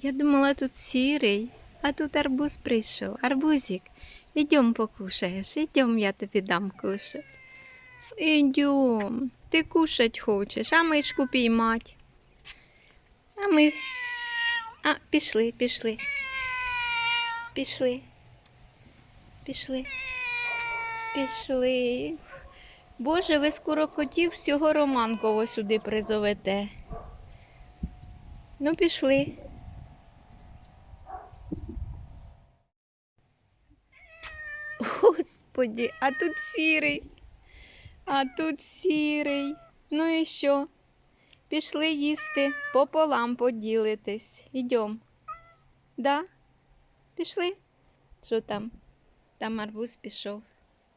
Я думала, тут сірий, а тут арбуз прийшов. Арбузик, ідем покушаєш, ідем, я тобі дам кушать. Ідем, ти кушать хочеш, а мишку піймать. А ми. А, пішли, пішли. Пішли. Пішли. Пішли. Боже, ви скоро котів всього Романково сюди призовете. Ну, пішли. Господі, а тут сірий. А тут сірий. Ну і що? Пішли їсти, пополам поділитись. Ідем. Да? Пішли? Що там? Там арбуз пішов.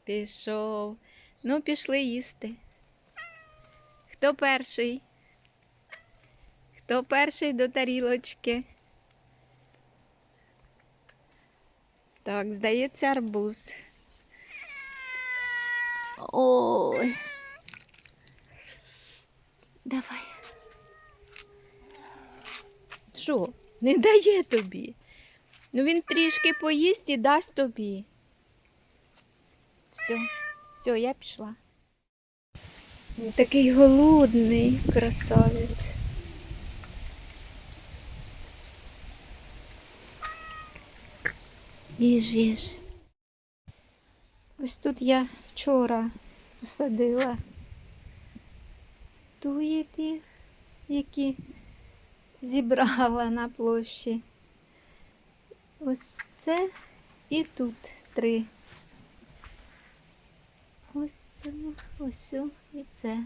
Пішов. Ну, пішли їсти. Хто перший? Хто перший до тарілочки? Так, здається, арбуз. Ой. Давай. Що? Не дає тобі? Ну він трішки поїсть і дасть тобі. Все, все, я пішла. Такий голодний красавець. Їж, їж. Ось тут я вчора посадила туїти, які зібрала на площі. Ось це і тут три. Ось, ось і це.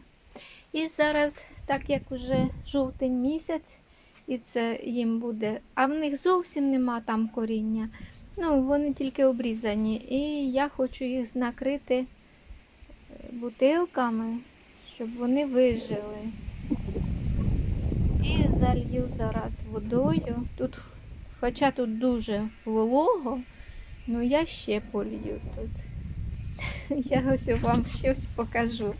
І зараз, так як уже жовтень місяць, і це їм буде, а в них зовсім нема там коріння. Ну, вони тільки обрізані. І я хочу їх накрити е, бутилками, щоб вони вижили. І залью зараз водою. Тут, хоча тут дуже волого, ну я ще полью тут. Я ось вам щось покажу.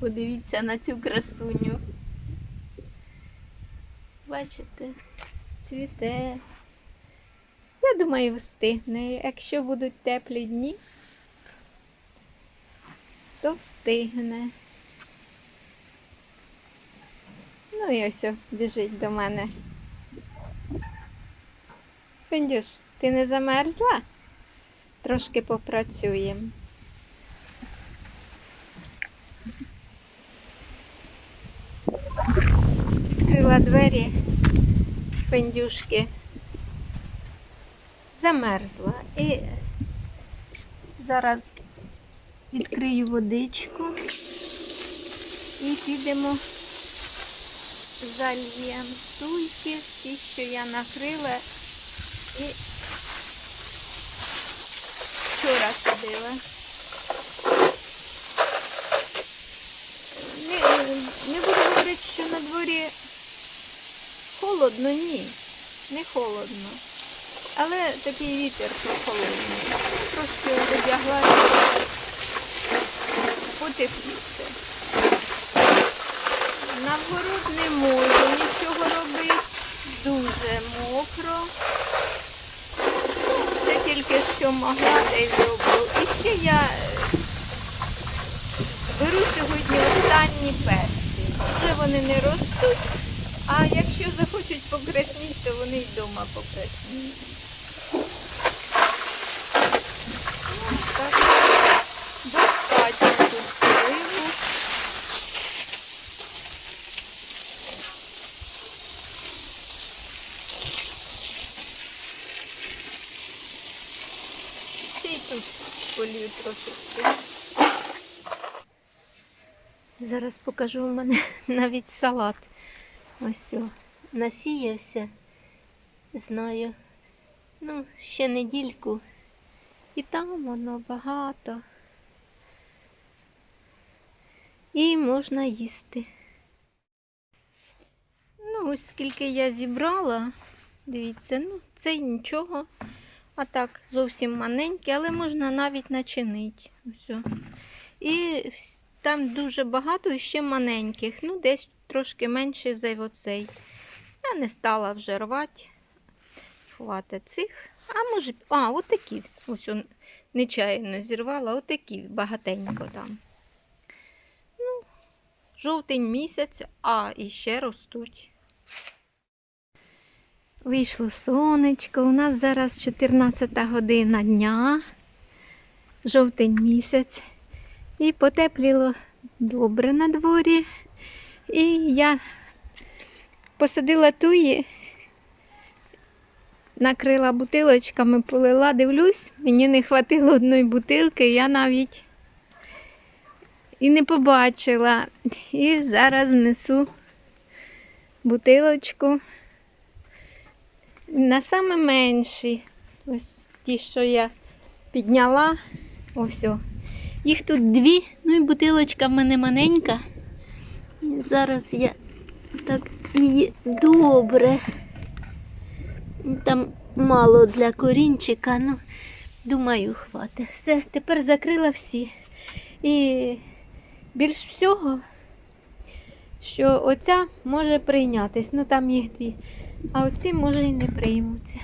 Подивіться на цю красуню. Бачите, цвіте. Я думаю, встигне. Якщо будуть теплі дні, то встигне. Ну і ось біжить до мене. Фендюш, ти не замерзла? Трошки попрацюємо. Відкрила двері фендюшки. Замерзла. І зараз відкрию водичку і підемо зальємо туйки, ті, що я накрила і вчора садила. Не, не буду говорити, що на дворі холодно, ні, не холодно. Але такий вітер прохолодний. Трошки одягла потепліше. На город не можу нічого робити. Дуже мокро. Це тільки що могла, та й зроблю. І ще я е, беру сьогодні останні перці. Вже вони не ростуть. А якщо захочуть покрасніти, то вони й вдома покрасніють. Ну, достатньо тут сливу. Ще й тут полію трошечки. Зараз покажу у мене навіть салат. Ось о, насіявся. Знаю. Ну, ще недільку. І там воно багато. І можна їсти. Ну, ось скільки я зібрала. Дивіться, ну, це нічого. А так, зовсім маленьке, але можна навіть начинити. Ось. І там дуже багато і ще маленьких. Ну, десь трошки менше за оцей. Я не стала вже рвати. Хватить цих. А може, а, отакі. Ось он нечаянно зірвала, отакі багатенько там. Ну, жовтень місяць, а іще ростуть. Вийшло сонечко. У нас зараз 14 година дня, жовтень місяць. І потепліло добре на дворі. І я посадила туї, накрила бутилочками, полила, дивлюсь, мені не хватило одної бутилки, я навіть і не побачила. І зараз несу бутилочку на саме. Ось ті, що я підняла. Ось. о. Їх тут дві, ну і бутилочка в мене маленька. Зараз я так її добре. Там мало для корінчика, ну, думаю, хватить. Все, тепер закрила всі. І більш всього, що оця може прийнятись. Ну там їх дві. А оці може і не приймуться.